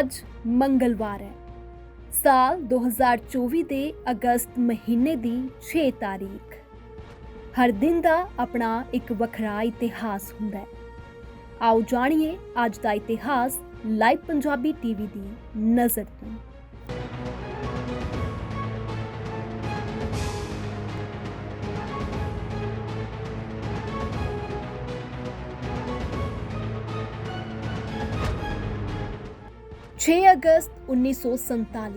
ਅੱਜ ਮੰਗਲਵਾਰ ਹੈ। ਸਾਲ 2024 ਦੇ ਅਗਸਤ ਮਹੀਨੇ ਦੀ 6 ਤਾਰੀਖ। ਹਰ ਦਿਨ ਦਾ ਆਪਣਾ ਇੱਕ ਵੱਖਰਾ ਇਤਿਹਾਸ ਹੁੰਦਾ ਹੈ। ਆਓ ਜਾਣੀਏ ਅੱਜ ਦਾ ਇਤਿਹਾਸ ਲਾਈਵ ਪੰਜਾਬੀ ਟੀਵੀ ਦੀ ਨਜ਼ਰ ਤੋਂ। 6 ਅਗਸਤ 1947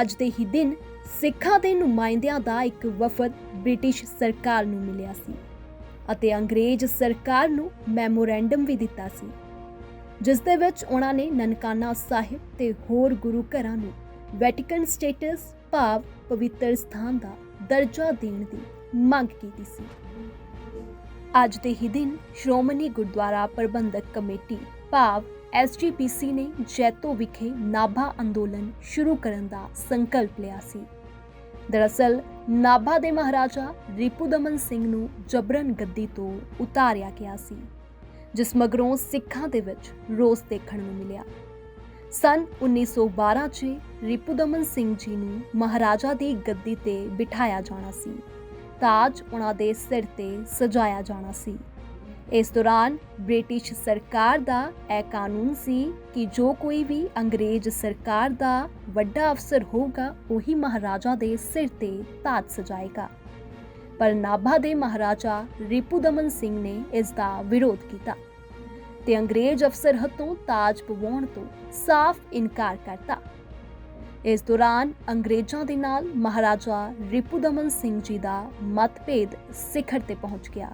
ਅੱਜ ਦੇ ਹੀ ਦਿਨ ਸਿੱਖਾਂ ਦੇ ਨੁਮਾਇੰਦਿਆਂ ਦਾ ਇੱਕ ਵਫਦ ਬ੍ਰਿਟਿਸ਼ ਸਰਕਾਰ ਨੂੰ ਮਿਲਿਆ ਸੀ ਅਤੇ ਅੰਗਰੇਜ਼ ਸਰਕਾਰ ਨੂੰ ਮੈਮੋਰੈਂਡਮ ਵੀ ਦਿੱਤਾ ਸੀ। ਜਿਸ ਦੇ ਵਿੱਚ ਉਹਨਾਂ ਨੇ ਨਨਕਾਣਾ ਸਾਹਿਬ ਤੇ ਹੋਰ ਗੁਰੂ ਘਰਾਂ ਨੂੰ ਵੈਟੀਕਨ ਸਟੇਟਸ ਭਾਵ ਪਵਿੱਤਰ ਸਥਾਨ ਦਾ ਦਰਜਾ ਦੇਣ ਦੀ ਮੰਗ ਕੀਤੀ ਸੀ। ਅੱਜ ਦੇ ਹੀ ਦਿਨ ਸ਼੍ਰੋਮਣੀ ਗੁਰਦੁਆਰਾ ਪ੍ਰਬੰਧਕ ਕਮੇਟੀ ਭਾਵ ਐਸਜੀਪੀਸੀ ਨੇ ਜੈਤੋ ਵਿਖੇ ਨਾਭਾ ਅੰਦੋਲਨ ਸ਼ੁਰੂ ਕਰਨ ਦਾ ਸੰਕਲਪ ਲਿਆ ਸੀ। ਦਰਅਸਲ, ਨਾਭਾ ਦੇ ਮਹਾਰਾਜਾ ਰਿਪੂਦਮਨ ਸਿੰਘ ਨੂੰ ਜਬਰਨ ਗੱਦੀ ਤੋਂ ਉਤਾਰਿਆ ਗਿਆ ਸੀ, ਜਿਸ ਮਗਰੋਂ ਸਿੱਖਾਂ ਦੇ ਵਿੱਚ ਰੋਸ ਦੇਖਣ ਨੂੰ ਮਿਲਿਆ। ਸਨ 1912 'ਚ ਰਿਪੂਦਮਨ ਸਿੰਘ ਜੀ ਨੂੰ ਮਹਾਰਾਜਾ ਦੀ ਗੱਦੀ ਤੇ ਬਿਠਾਇਆ ਜਾਣਾ ਸੀ ਤਾਜ ਉਹਨਾਂ ਦੇ ਸਿਰ ਤੇ ਸਜਾਇਆ ਜਾਣਾ ਸੀ। ਇਸ ਦੌਰਾਨ ਬ੍ਰਿਟਿਸ਼ ਸਰਕਾਰ ਦਾ ਇਹ ਕਾਨੂੰਨ ਸੀ ਕਿ ਜੋ ਕੋਈ ਵੀ ਅੰਗਰੇਜ਼ ਸਰਕਾਰ ਦਾ ਵੱਡਾ ਅਫਸਰ ਹੋਊਗਾ, ਉਹੀ ਮਹਾਰਾਜਾ ਦੇ ਸਿਰ ਤੇ ਤਾਜ ਸਜਾਏਗਾ। ਪਰ ਨਾਭਾ ਦੇ ਮਹਾਰਾਜਾ ਰਿਪੂਦਮਨ ਸਿੰਘ ਨੇ ਇਸ ਦਾ ਵਿਰੋਧ ਕੀਤਾ ਤੇ ਅੰਗਰੇਜ਼ ਅਫਸਰ ਹੱਥੋਂ ਤਾਜ ਪਵਾਉਣ ਤੋਂ ਸਾਫ਼ ਇਨਕਾਰ ਕਰਤਾ। ਇਸ ਦੌਰਾਨ ਅੰਗਰੇਜ਼ਾਂ ਦੇ ਨਾਲ ਮਹਾਰਾਜਾ ਰਿਪੂਦਮਨ ਸਿੰਘ ਜੀ ਦਾ ਮਤਭੇਦ ਸਿਖਰ ਤੇ ਪਹੁੰਚ ਗਿਆ।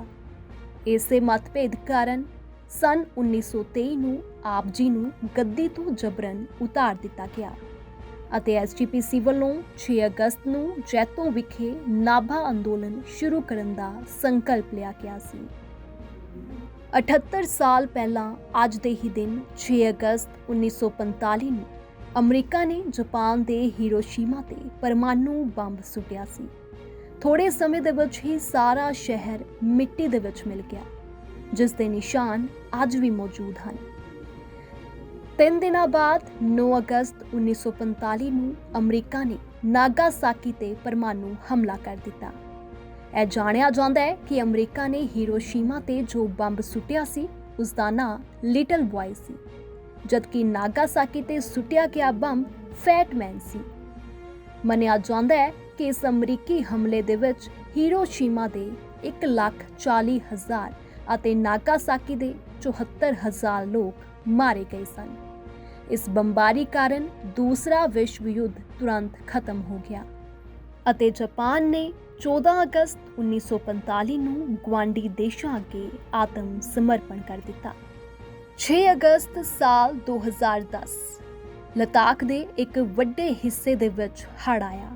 ਇਸੇ ਮਤਭੇਦ ਕਾਰਨ ਸਨ 1923 ਨੂੰ ਆਪ ਜੀ ਨੂੰ ਗੱਦੀ ਤੋਂ ਜਬਰਨ ਉਤਾਰ ਦਿੱਤਾ ਗਿਆ ਅਤੇ ਐਸਜੀਪੀਸੀ ਵੱਲੋਂ 6 ਅਗਸਤ ਨੂੰ ਜੈਤੋ ਵਿਖੇ ਨਾਭਾ ਅੰਦੋਲਨ ਸ਼ੁਰੂ ਕਰਨ ਦਾ ਸੰਕਲਪ ਲਿਆ ਗਿਆ ਸੀ। 78 ਸਾਲ ਪਹਿਲਾਂ ਅੱਜ ਦੇ ਹੀ ਦਿਨ 6 ਅਗਸਤ 1945 ਨੂੰ ਅਮਰੀਕਾ ਨੇ ਜਾਪਾਨ ਦੇ ਹੀਰੋਸ਼ੀਮਾ ਤੇ ਪਰਮਾਣੂ ਬੰਬ ਸੁੱਟਿਆ ਸੀ। ਥੋੜੇ ਸਮੇਂ ਦੇ ਵਿੱਚ ਹੀ ਸਾਰਾ ਸ਼ਹਿਰ ਮਿੱਟੀ ਦੇ ਵਿੱਚ ਮਿਲ ਗਿਆ, ਜਿਸ ਦੇ ਨਿਸ਼ਾਨ ਅੱਜ ਵੀ ਮੌਜੂਦ ਹਨ। ਤਿੰਨ ਦਿਨਾਂ ਬਾਅਦ 9 ਅਗਸਤ 1945 ਨੂੰ ਅਮਰੀਕਾ ਨੇ ਨਾਗਾਸਾਕੀ ਤੇ ਪਰਮਾਣੂ ਹਮਲਾ ਕਰ ਦਿੱਤਾ। ਇਹ ਜਾਣਿਆ ਜਾਂਦਾ ਹੈ ਕਿ ਅਮਰੀਕਾ ਨੇ ਹੀਰੋਸ਼ੀਮਾ ਤੇ ਜੋ ਬੰਬ ਸੁੱਟਿਆ ਸੀ ਉਸ ਦਾ ਨਾਂ ਲਿਟਲ ਬॉय ਸੀ, ਜਦਕਿ ਨਾਗਾਸਾਕੀ ਤੇ ਸੁੱਟਿਆ ਗਿਆ ਬੰਬ ਫੈਟਮੈਨ ਸੀ। ਮੰਨਿਆ ਜਾਂਦਾ ਹੈ ਕਿ ਇਸ ਅਮਰੀਕੀ ਹਮਲੇ ਦੇ ਵਿੱਚ ਹੀਰੋਸ਼ੀਮਾ ਦੇ 1,40,000 ਅਤੇ ਨਾਗਾਸਾਕੀ ਦੇ 74000 ਲੋਕ ਮਾਰੇ ਗਏ ਸਨ। ਇਸ ਬੰਬਾਰੀ ਕਾਰਨ ਦੂਸਰਾ ਵਿਸ਼ਵ ਯੁੱਧ ਤੁਰੰਤ ਖਤਮ ਹੋ ਗਿਆ ਅਤੇ ਜਾਪਾਨ ਨੇ 14 ਅਗਸਤ 1945 ਨੂੰ ਗਵਾਂਡੀ ਦੇਸ਼ਾਂ ਅੱਗੇ ਆਤਮ ਸਮਰਪਣ ਕਰ ਦਿੱਤਾ। 6 ਅਗਸਤ ਸਾਲ 2010 ਲਦਾਖ ਦੇ ਇੱਕ ਵੱਡੇ ਹਿੱਸੇ ਦੇ ਵਿੱਚ ਹੜ੍ਹ ਆਇਆ।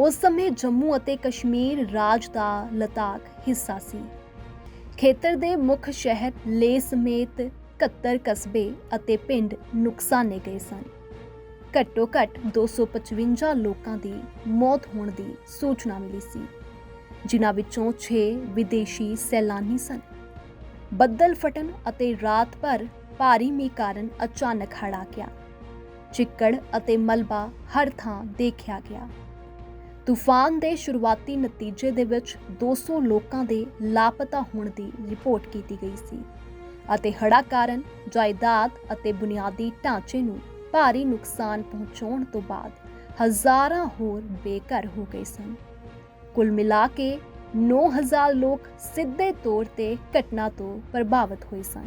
ਉਸ ਸਮੇਂ ਜੰਮੂ ਅਤੇ ਕਸ਼ਮੀਰ ਰਾਜ ਦਾ ਲਦਾਖ ਹਿੱਸਾ ਸੀ। ਖੇਤਰ ਦੇ ਮੁੱਖ ਸ਼ਹਿਰ ਲੇਹ ਸਮੇਤ 71 ਕਸਬੇ ਅਤੇ ਪਿੰਡ ਨੁਕਸਾਨੇ ਗਏ ਸਨ। ਘੱਟੋ ਘੱਟ 255 ਲੋਕਾਂ ਦੀ ਮੌਤ ਹੋਣ ਦੀ ਸੂਚਨਾ ਮਿਲੀ ਸੀ, ਜਿਨ੍ਹਾਂ ਵਿੱਚੋਂ 6 ਵਿਦੇਸ਼ੀ ਸੈਲਾਨੀ ਸਨ। ਬੱਦਲ ਫਟਣ ਅਤੇ ਰਾਤ ਭਰ ਭਾਰੀ ਮੀਂਹ ਕਾਰਨ ਅਚਾਨਕ ਹੜ੍ਹ ਆ ਗਿਆ। ਚਿੱਕੜ ਅਤੇ ਮਲਬਾ ਹਰ ਥਾਂ ਦੇਖਿਆ ਗਿਆ। ਤੂਫਾਨ ਦੇ ਸ਼ੁਰੂਆਤੀ ਨਤੀਜੇ ਦੇ ਵਿੱਚ 200 ਲੋਕਾਂ ਦੇ ਲਾਪਤਾ ਹੋਣ ਦੀ ਰਿਪੋਰਟ ਕੀਤੀ ਗਈ ਸੀ ਅਤੇ ਹੜ੍ਹਾਂ ਕਾਰਨ ਜਾਇਦਾਦ ਅਤੇ ਬੁਨਿਆਦੀ ਢਾਂਚੇ ਨੂੰ ਭਾਰੀ ਨੁਕਸਾਨ ਪਹੁੰਚਾਉਣ ਤੋਂ ਬਾਅਦ ਹਜ਼ਾਰਾਂ ਹੋਰ ਬੇਘਰ ਹੋ ਗਏ ਸਨ। ਕੁੱਲ ਮਿਲਾ ਕੇ 9000 ਲੋਕ ਸਿੱਧੇ ਤੌਰ ਤੇ ਘਟਨਾ ਤੋਂ ਪ੍ਰਭਾਵਿਤ ਹੋਏ ਸਨ।